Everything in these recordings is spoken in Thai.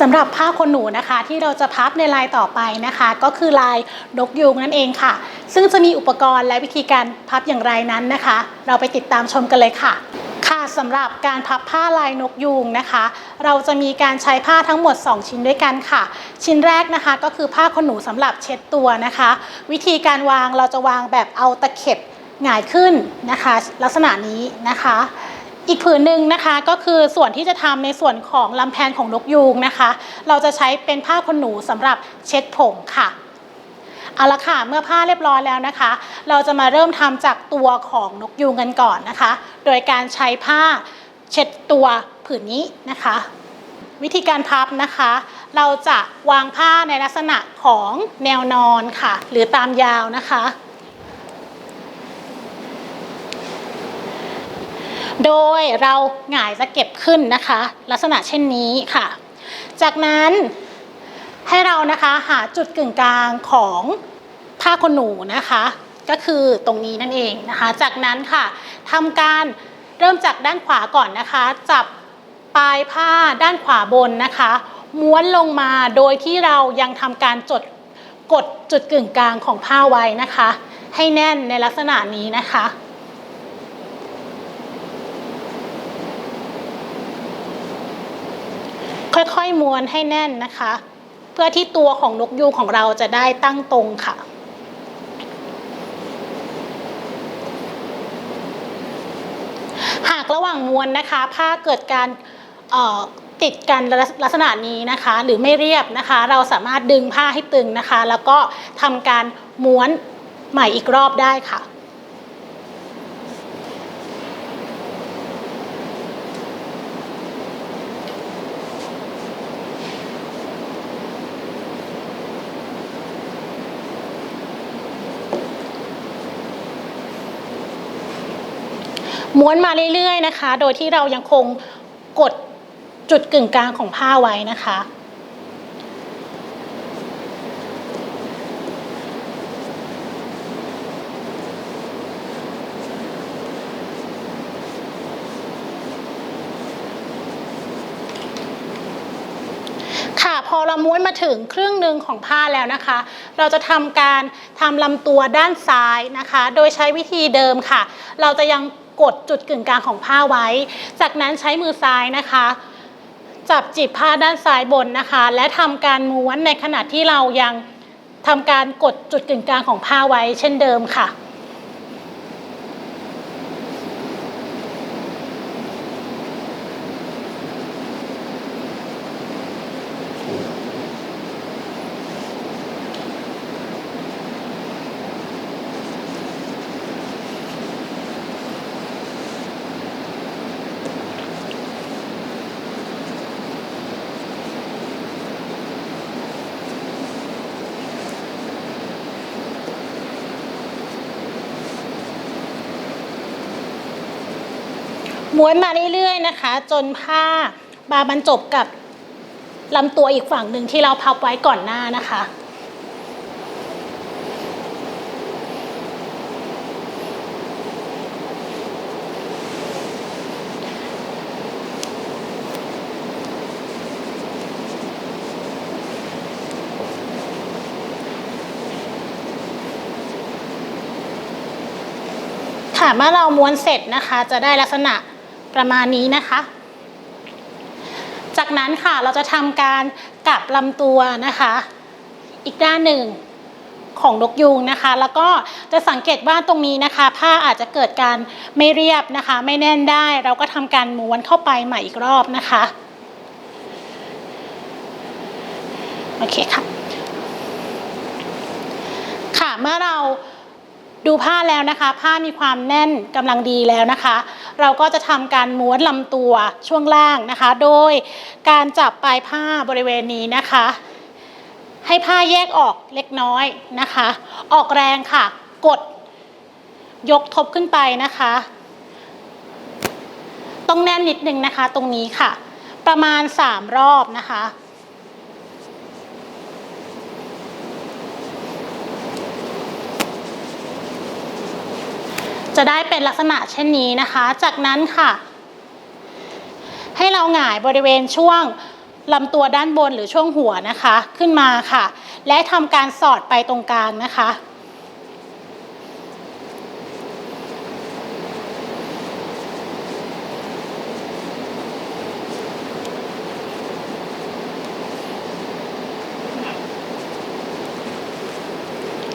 สำหรับผ้าขนหนูนะคะที่เราจะพับในลายต่อไปนะคะ ก็คือลายนกยูงนั่นเองค่ะ ซึ่งจะมีอุปกรณ์และวิธีการพับอย่างไรนั้นนะคะ เราไปติดตามชมกันเลยค่ะค่ะสำหรับการพับผ้าลายนกยูงนะคะ เราจะมีการใช้ผ้าทั้งหมด 2 ชิ้นด้วยกันค่ะ ชิ้นแรกนะคะก็คือผ้าขนหนูสำหรับเช็ดตัวนะคะ วิธีการวางเราจะวางแบบเอาตะเข็บหงายขึ้นนะคะ ลักษณะนี้นะคะ อีกผืนหนึ่งนะคะก็คือส่วนที่จะทำในส่วนของลำแพนของนกยูงนะคะ เราจะใช้เป็นผ้าขนหนูสำหรับเช็ดผมค่ะเอาละค่ะเมื่อผ้าเรียบร้อยแล้วนะคะ เราจะมาเริ่มทำจากตัวของนกยูงกันก่อนนะคะ โดยการใช้ผ้าเช็ดตัวผืนนี้นะคะ วิธีการพับนะคะ เราจะวางผ้าในลักษณะของแนวนอนค่ะ หรือตามยาวนะคะ โดยเราหงายจะเก็บขึ้นนะคะ ลักษณะเช่นนี้ค่ะ จากนั้นให้เรานะคะหาจุดกึ่งกลางของผ้าขนหนูนะคะ ก็คือตรงนี้นั่นเองนะคะ จากนั้นค่ะทำการเริ่มจากด้านขวาก่อนนะคะ จับปลายผ้าด้านขวาบนนะคะ ม้วนลงมาโดยที่เรายังทำการจดกดจุดกึ่งกลางของผ้าไว้นะคะ ให้แน่นในลักษณะนี้นะคะ ค่อยๆม้วนให้แน่นนะคะ เพื่อที่ตัวของนกยูงของเราจะได้ตั้งตรงค่ะ หากระหว่างม้วนนะคะ ผ้าเกิดการติดกันลักษณะนี้นะคะ หรือไม่เรียบนะคะ เราสามารถดึงผ้าให้ตึงนะคะ แล้วก็ทำการม้วนใหม่อีกรอบได้ค่ะ ม้วนมาเรื่อยๆนะคะ โดยที่เรายังคงกดจุดกึ่งกลางของผ้าไว้นะคะ ค่ะพอเราม้วนมาถึงครึ่งหนึ่งของผ้าแล้วนะคะ เราจะทำการทำลำตัวด้านซ้ายนะคะ โดยใช้วิธีเดิมค่ะ เราจะยัง กดจุดกึ่งกลางของผ้าไว้ จากนั้นใช้มือซ้ายนะคะ จับจีบผ้าด้านซ้ายบนนะคะ และทำการม้วนในขณะที่เรายังทำการกดจุดกึ่งกลางของผ้าไว้เช่นเดิมค่ะ ม้วนมาเรื่อยๆนะคะ จนผ้าบาบรรจบกับลำตัวอีกฝั่งหนึ่งที่เราพับไว้ก่อนหน้านะคะ ค่ะเมื่อเราม้วนเสร็จนะคะ จะได้ลักษณะ ประมาณนี้นะคะ จากนั้นค่ะเราจะทำการกลับลำตัวนะคะ อีกด้านหนึ่งของนกยูงนะคะ แล้วก็จะสังเกตว่าตรงนี้นะคะ ผ้าอาจจะเกิดการไม่เรียบนะคะ ไม่แน่นได้ เราก็ทำการม้วนเข้าไปใหม่อีกรอบนะคะโอเคค่ะค่ะเมื่อเรา ดูผ้าแล้วนะคะ ผ้ามีความแน่นกำลังดีแล้วนะคะ เราก็จะทำการม้วนลำตัวช่วงล่างนะคะ โดยการจับปลายผ้าบริเวณนี้นะคะ ให้ผ้าแยกออกเล็กน้อยนะคะ ออกแรงค่ะ กด ยกทบขึ้นไปนะคะ ต้องแน่นนิดนึงนะคะ ตรงนี้ค่ะ ประมาณ 3 รอบนะคะ จะได้เป็นลักษณะเช่นนี้นะคะ จากนั้นค่ะ ให้เราหงายบริเวณช่วงลำตัวด้านบนหรือช่วงหัวนะคะ ขึ้นมาค่ะ และทำการสอดไปตรงกลางนะคะ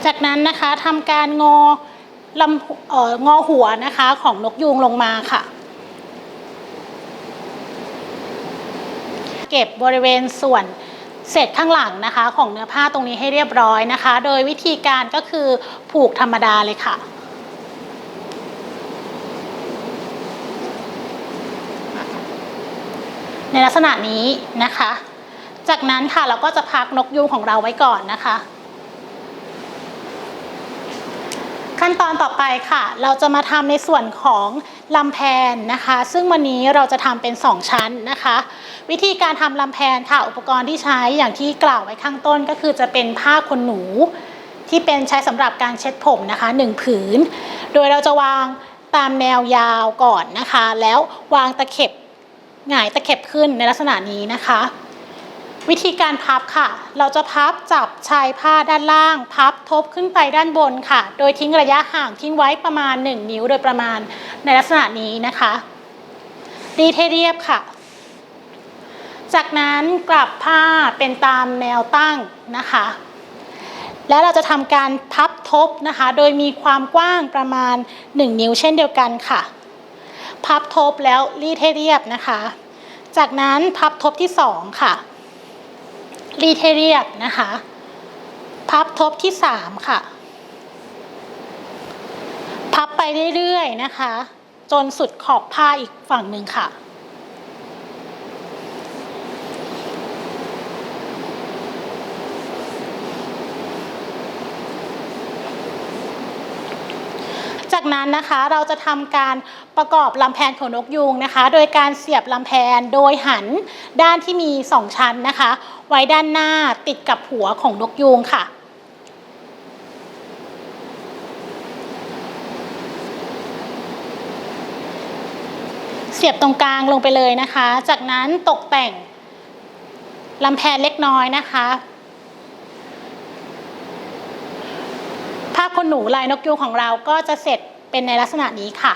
จากนั้นนะคะทำการงอ ลำเอ่องอหัวนะคะของนกยูงลงมาค่ะ เก็บบริเวณส่วนเศษข้างหลังนะคะของเนื้อผ้าตรงนี้ให้เรียบร้อยนะคะ โดยวิธีการก็คือผูกธรรมดาเลยค่ะ ในลักษณะนี้นะคะ จากนั้นค่ะเราก็จะพักนกยูงของเราไว้ก่อนนะคะ ขั้นตอนต่อไปค่ะ เราจะมาทำในส่วนของลำแพนนะคะ ซึ่งวันนี้เราจะทำเป็น 2 ชั้นนะคะ วิธีการทำลำแพนค่ะอุปกรณ์ที่ใช้อย่างที่กล่าวไว้ข้างต้นก็คือจะเป็นผ้าขนหนู ที่เป็นใช้สำหรับการเช็ดผมนะคะ 1 ผืน โดยเราจะวางตามแนวยาวก่อนนะคะ แล้ววางตะเข็บหงายตะเข็บขึ้นในลักษณะนี้นะคะ วิธีการพับค่ะ เราจะพับจับชายผ้าด้านล่าง พับทบขึ้นไปด้านบนค่ะ โดยทิ้งระยะห่างทิ้งไว้ประมาณ 1 นิ้วโดยประมาณในลักษณะนี้นะคะรีดให้เรียบค่ะ จากนั้นกลับผ้าเป็นตามแนวตั้งนะคะ แล้วเราจะทำการพับทบนะคะ โดยมีความกว้างประมาณ 1 นิ้วเช่นเดียวกันค่ะ พับทบแล้วรีดให้เรียบนะคะ จากนั้นพับทบที่สองค่ะ รีเทเรียกนะคะ พับทบที่สามค่ะ พับไปเรื่อยๆนะคะ จนสุดขอบผ้าอีกฝั่งหนึ่งค่ะ จากนั้นนะคะเราจะทำการประกอบลำแพนของนกยูงนะคะ โดยการเสียบลำแพนโดยหันด้านที่มี 2 ชั้นนะคะ ไว้ด้านหน้าติดกับหัวของนกยูงค่ะเสียบตรงกลางลงไปเลยนะคะ จากนั้นตกแต่งลำแพนเล็กน้อยนะคะ ผ้าขนหนูลายนกยูงของเราก็จะเสร็จเป็นในลักษณะนี้ค่ะ